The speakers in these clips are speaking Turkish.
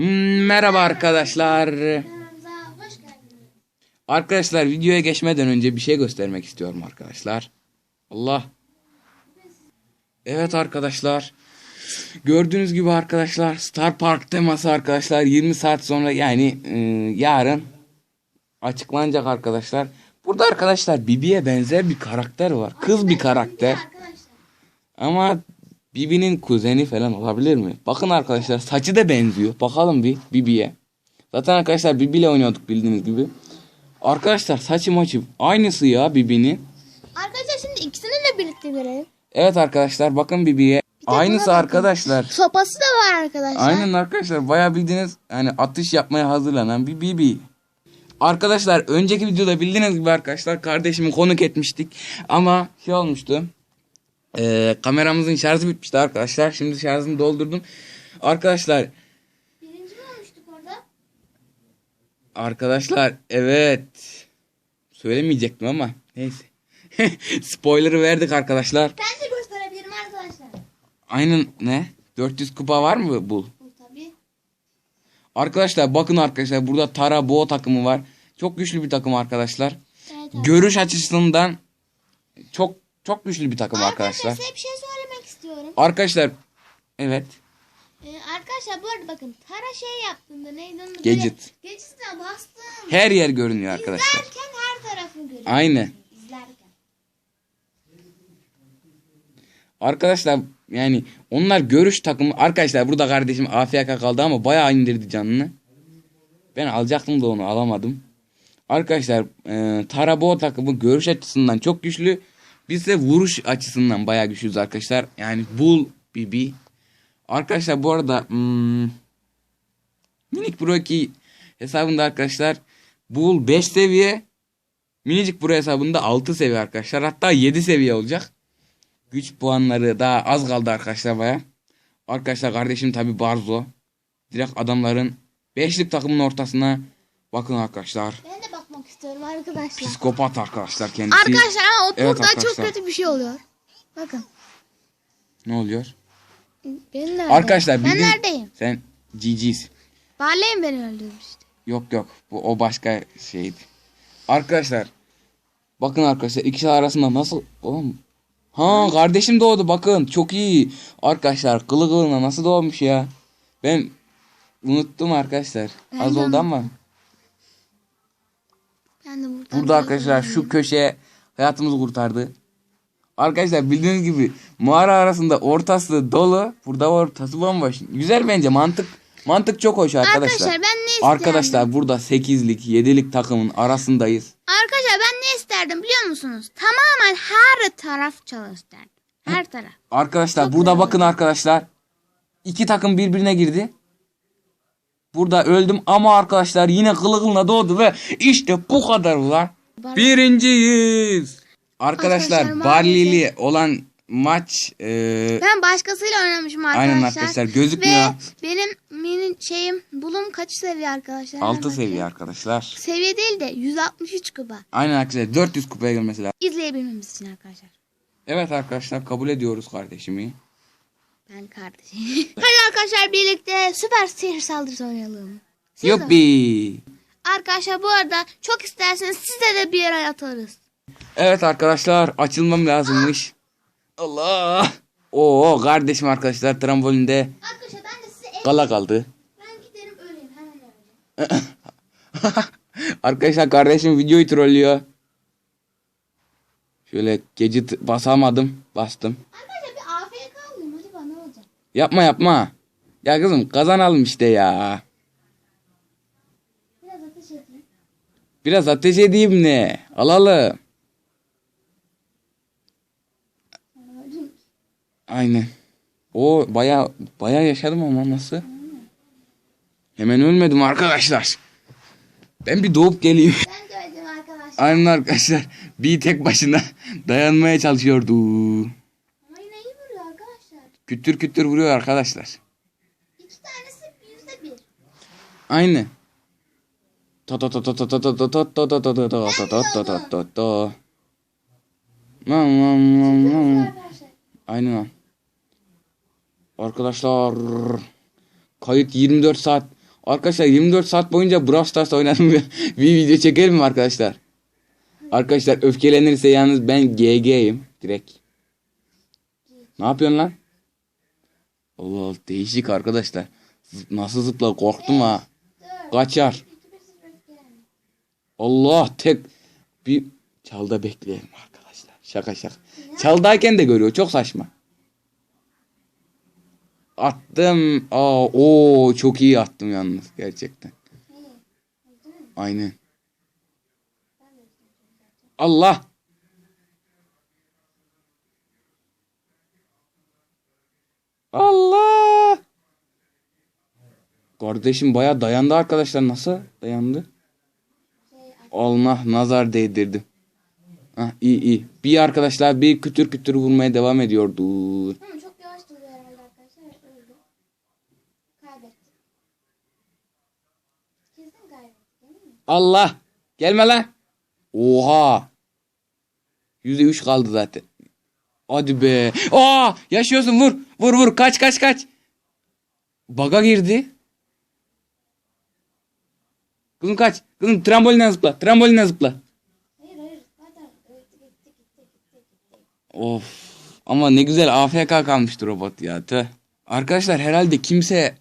Hmm, Merhaba arkadaşlar. Arkadaşlar videoya geçmeden önce bir şey göstermek istiyorum arkadaşlar. Allah. Evet arkadaşlar. Gördüğünüz gibi arkadaşlar Star Park teması arkadaşlar 20 saat sonra yani e, yarın açıklanacak arkadaşlar. Burada arkadaşlar Bibi'ye benzer bir karakter var. Kız bir karakter. Ama Bibi'nin kuzeni falan olabilir mi? Bakın arkadaşlar saçı da benziyor. Bakalım bir Bibi'ye. Zaten arkadaşlar Bibi ile oynuyorduk bildiğiniz gibi. Arkadaşlar saçı maçı aynısı ya Bibi'nin. Arkadaşlar şimdi ikisini de birlikte görelim. Evet arkadaşlar bakın Bibi'ye. Aynısı arkadaşlar. Sopası da var arkadaşlar. Aynen arkadaşlar bayağı bildiğiniz hani atış yapmaya hazırlanan bir Bibi. Arkadaşlar önceki videoda bildiğiniz gibi arkadaşlar kardeşimi konuk etmiştik. Ama şey olmuştu. Ee, kameramızın şarjı bitmişti arkadaşlar. Şimdi şarjını doldurdum. Arkadaşlar Birinci mi olmuştuk orada? arkadaşlar evet. Söylemeyecektim ama neyse. Spoiler'ı verdik arkadaşlar. Ben de gösterebilirim arkadaşlar. Aynen ne? 400 kupa var mı bu? Tabii. Arkadaşlar bakın arkadaşlar burada Tara Bo takımı var. Çok güçlü bir takım arkadaşlar. Evet, Görüş açısından çok çok güçlü bir takım arkadaşlar. size bir şey söylemek istiyorum. Arkadaşlar evet. Ee, arkadaşlar bu arada bakın Tara şey yaptığında neydi onun adı? Gadget. Gadget'e bastım. Her yer görünüyor arkadaşlar. İzlerken her tarafı görüyorum. Aynen. İzlerken. Arkadaşlar yani onlar görüş takımı. Arkadaşlar burada kardeşim AFK kaldı ama bayağı indirdi canını. Ben alacaktım da onu alamadım. Arkadaşlar e, Tarabo takımı görüş açısından çok güçlü. Biz de vuruş açısından bayağı güçlüyüz arkadaşlar. Yani Bull Bibi. Arkadaşlar bu arada hmm, Minik 2 hesabında arkadaşlar Bull 5 seviye. Minicik Pro hesabında 6 seviye arkadaşlar. Hatta 7 seviye olacak. Güç puanları daha az kaldı arkadaşlar baya. Arkadaşlar kardeşim tabi Barzo. Direkt adamların beşlik takımın ortasına bakın arkadaşlar. Ben de bakmak istiyorum arkadaşlar. Psikopat arkadaşlar kendisi. Arkadaşlar ama o Evet burada çok arkadaşlar. kötü bir şey oluyor. Bakın. Ne oluyor? Ben neredeyim? Arkadaşlar Ben bildiğin- neredeyim? Sen GG's. Barley'im beni öldürmüştü. Yok yok bu o başka şeydi. Arkadaşlar bakın arkadaşlar ikisi arasında nasıl oğlum Ha kardeşim doğdu bakın çok iyi. Arkadaşlar kılı kılına nasıl doğmuş ya. Ben unuttum arkadaşlar. Az Ben de oldu ama. Ben de burada. Burada arkadaşlar şu köşe hayatımızı kurtardı. Arkadaşlar bildiğiniz gibi mağara arasında ortası dolu. Burada ortası bomboş. Güzel bence mantık. Mantık çok hoş arkadaşlar. Arkadaşlar ben ne isterdim? Arkadaşlar burada 8'lik 7'lik takımın arasındayız. Arkadaşlar ben ne isterdim biliyor musunuz? Tamamen her taraf çalıştırdım. Her taraf. Arkadaşlar Çok burada güzel. bakın arkadaşlar. İki takım birbirine girdi. Burada öldüm ama arkadaşlar yine kılı kılına doğdu ve işte bu kadar ulan. Bar- Birinciyiz. Arkadaşlar Arkadaşlar, Barlili olan maç e, Ben başkasıyla oynamışım arkadaşlar. Aynen arkadaşlar, gözükmüyor. Ve benim mini şeyim bulum kaç seviye arkadaşlar? 6 Hemen seviye arkadaşlar. Seviye değil de 163 kuba. Aynen arkadaşlar 400 kupaya gelmesi lazım. İzleyebilmemiz için arkadaşlar. Evet arkadaşlar kabul ediyoruz kardeşimi. Ben kardeşim. Hadi arkadaşlar birlikte süper sihir saldırısı oynayalım. Siz Yuppi. Arkadaşlar bu arada çok isterseniz size de bir yere atarız. Evet arkadaşlar açılmam lazımmış. Allah. Oo kardeşim arkadaşlar trambolinde Arkadaşlar ben de size kala kaldı. ben giderim öleyim hemen öleceğim. arkadaşlar kardeşim videoyu trollüyor. Şöyle gece basamadım. Bastım. Arkadaşlar bir AFK olayım acaba ne olacak? Yapma yapma. Ya kızım kazanalım işte ya. Biraz ateş edeyim. Biraz ateş edeyim ne? Alalım. Aynen. O baya baya yaşadım ama nasıl? Hemen ölmedim arkadaşlar. Ben bir doğup geleyim. Ben de öldüm arkadaşlar. Aynen arkadaşlar. Bir tek başına dayanmaya çalışıyordu. Ama yine iyi vuruyor Kütür kütür vuruyor arkadaşlar. İki tanesi yüzde bir. Aynen. Ta ta ta ta ta ta ta ta ta ta ta ta ta ta ta ta ta ta ta. Nam nam nam. Arkadaşlar. Aynen lan. Arkadaşlar kayıt 24 saat Arkadaşlar 24 saat boyunca Brawl Stars oynadım. bir video çekelim mi arkadaşlar? Arkadaşlar öfkelenirse yalnız ben GG'yim direkt. Ne yapıyorsun lan? Allah değişik arkadaşlar. Nasıl zıpla korktum ha. Kaçar. Allah tek bir çalda bekleyelim arkadaşlar. Şaka şaka. Çaldayken de görüyor. Çok saçma. Attım. Aa, o çok iyi attım yalnız gerçekten. Aynen. Allah. Allah. Kardeşim baya dayandı arkadaşlar. Nasıl dayandı? Allah nazar değdirdi. Hah, iyi iyi. Bir arkadaşlar bir kütür kütür vurmaya devam ediyordu. Hı, çok yavaş duruyor herhalde arkadaşlar. Öldü. Kaybettik. Kesin kaybettik değil mi? Allah. Gelme lan. Oha. Yüzde üç kaldı zaten. Hadi be. Aa, yaşıyorsun vur. Vur vur kaç kaç kaç. Baga girdi. Kızım kaç. Kızım trambolinden zıpla. Trambolinden zıpla. Hayır hayır. Zaten öldü gitti gitti gitti gitti. Of. Ama ne güzel AFK kalmıştı robot ya. Tüh. Arkadaşlar herhalde kimse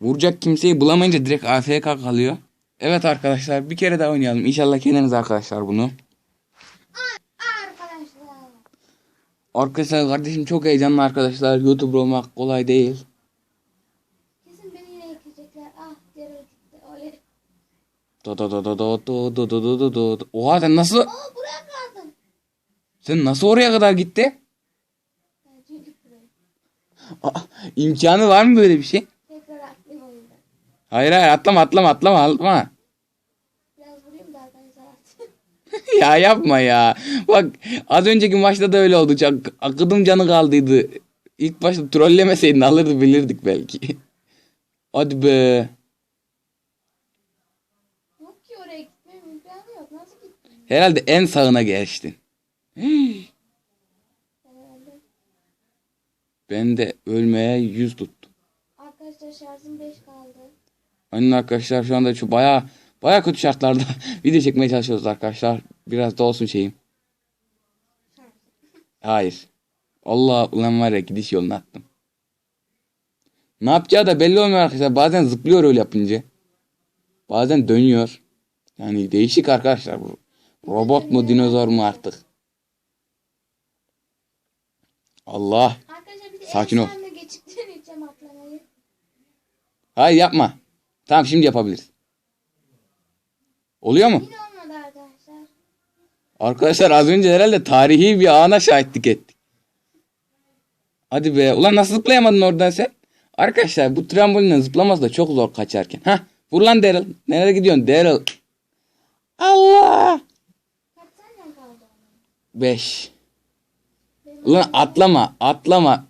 vuracak kimseyi bulamayınca direkt AFK kalıyor. Evet arkadaşlar bir kere daha oynayalım. İnşallah kendiniz arkadaşlar bunu. Arkadaşlar. Kardeşim çok heyecanlı arkadaşlar. YouTuber olmak kolay değil. Kesin beni yine yıkayacaklar. Ah diğer gitti. Oley. Do do do do do do do do do do do do. Oha sen nasıl Aa buraya kaldım. sen nasıl oraya kadar gitti? Çünkü buraya. Aa, imkanı var mı böyle bir şey? Tekrar atlayayım oyundan. Hayır hayır atlama atlama atlama atlama. Biraz vurayım da arkadaşlar atayım. ya yapma ya. Bak az önceki maçta da öyle oldu. Çok akıdım canı kaldıydı. İlk başta trollemeseydin alırdı bilirdik belki. Hadi be. Yok ki oraya gitmem imkanı yok. Nasıl gittim? Herhalde en sağına geçtin. Ben de ölmeye yüz tuttum. Arkadaşlar şarjım 5 kaldı. Aynen arkadaşlar şu anda şu baya baya kötü şartlarda video çekmeye çalışıyoruz arkadaşlar. Biraz da olsun şeyim. Hayır. Allah ulan var ya gidiş yolunu attım. Ne yapacağı da belli olmuyor arkadaşlar. Bazen zıplıyor öyle yapınca. Bazen dönüyor. Yani değişik arkadaşlar bu. Robot mu dinozor mu artık. Allah. Sakin ol. Hayır yapma. Tamam şimdi yapabiliriz. Oluyor mu? Arkadaşlar. Az önce herhalde tarihi bir ana şahitlik ettik. Hadi be. Ulan nasıl zıplayamadın oradan sen? Arkadaşlar bu trambolinen zıplaması da çok zor kaçarken. Hah. Vur lan Daryl. Nereye gidiyorsun Daryl? Allah. 5. Ulan atlama. Atlama.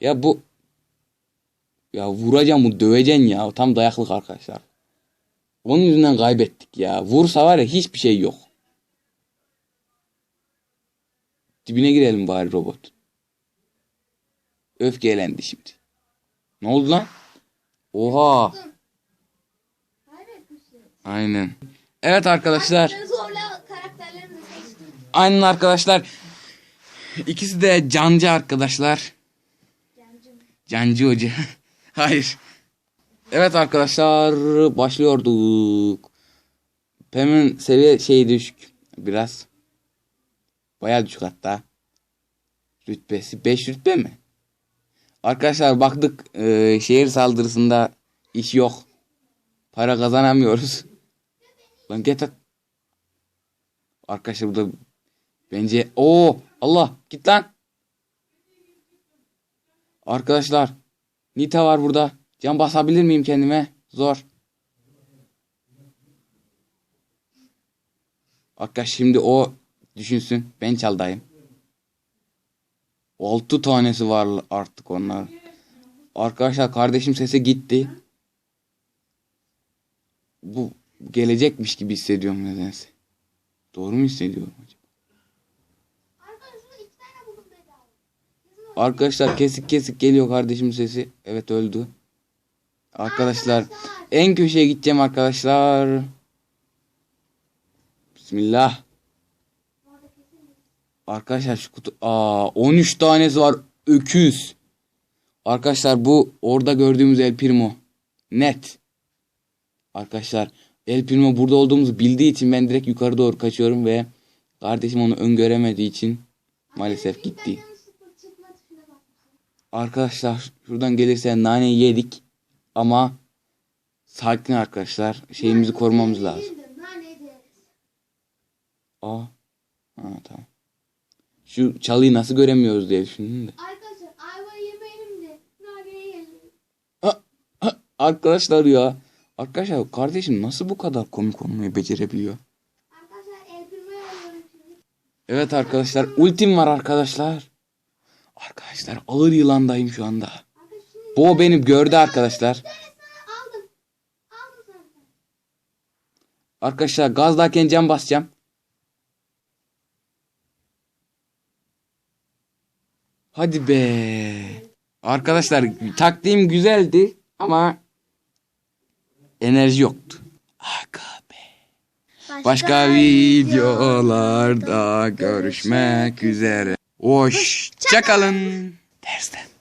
Ya bu ya vuracağım bu döveceksin ya. Tam dayaklık arkadaşlar. Onun yüzünden kaybettik ya. Vursa var ya hiçbir şey yok. Dibine girelim bari robot. Öfkelendi şimdi. Ne oldu lan? Oha. Aynen. Evet arkadaşlar. Aynen arkadaşlar. İkisi de cancı arkadaşlar. Cancı hoca. Hayır. Evet arkadaşlar başlıyorduk. Pem'in seviye şey düşük. Biraz. Bayağı düşük hatta. Rütbesi 5 rütbe mi? Arkadaşlar baktık e, şehir saldırısında iş yok. Para kazanamıyoruz. Lan get at. Arkadaşlar burada bence o Allah git lan. Arkadaşlar Nita var burada. Can basabilir miyim kendime? Zor. Arkadaş şimdi o düşünsün. Ben çaldayım. 6 tanesi var artık onlar. Arkadaşlar kardeşim sesi gitti. Bu gelecekmiş gibi hissediyorum nedense. Doğru mu hissediyorum acaba? Arkadaşlar kesik kesik geliyor kardeşimin sesi. Evet öldü. Arkadaşlar en köşeye gideceğim arkadaşlar. Bismillah. Arkadaşlar şu kutu aa 13 tanesi var öküz. Arkadaşlar bu orada gördüğümüz El Primo. Net. Arkadaşlar El Primo burada olduğumuzu bildiği için ben direkt yukarı doğru kaçıyorum ve kardeşim onu öngöremediği için maalesef gitti. Arkadaşlar şuradan gelirse naneyi yedik ama sakin arkadaşlar şeyimizi korumamız lazım. Aa. Ha, tamam. Şu çalıyı nasıl göremiyoruz diye düşündüm de. Arkadaşlar ya. Arkadaşlar kardeşim nasıl bu kadar komik olmayı becerebiliyor? Evet arkadaşlar ultim var arkadaşlar. Arkadaşlar ağır yılandayım şu anda. Bu o beni gördü arkadaşlar. Arkadaşlar gazdayken cam basacağım. Hadi be. Arkadaşlar taktiğim güzeldi ama enerji yoktu. Aga be. Başka videolarda görüşmek üzere. Hoşçakalın. Dersten.